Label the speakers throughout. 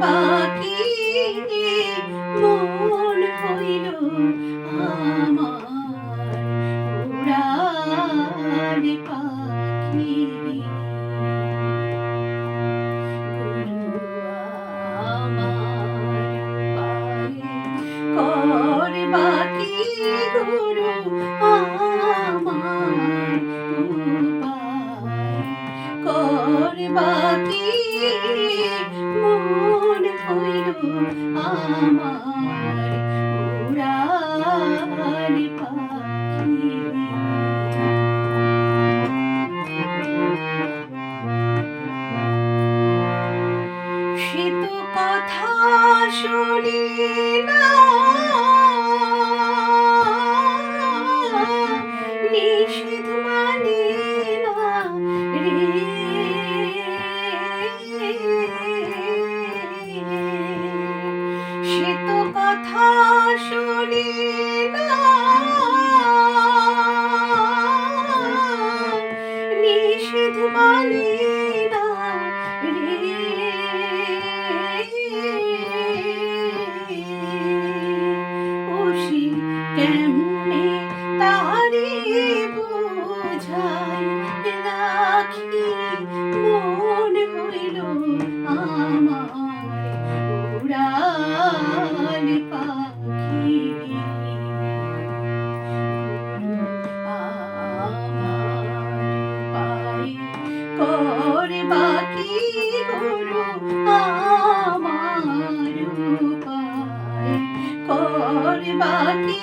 Speaker 1: পাখি মন হইল আমার উড়ার পাখি বাকি গুরু আমার বাকি Mama. সে কথা শুনি না। পর বাকি গুরু আমার উপায় কর বাকি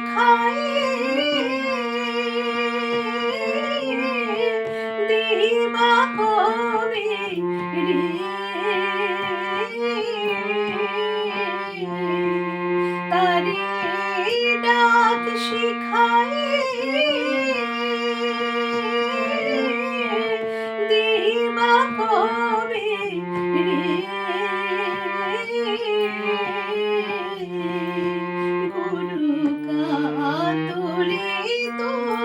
Speaker 1: kind.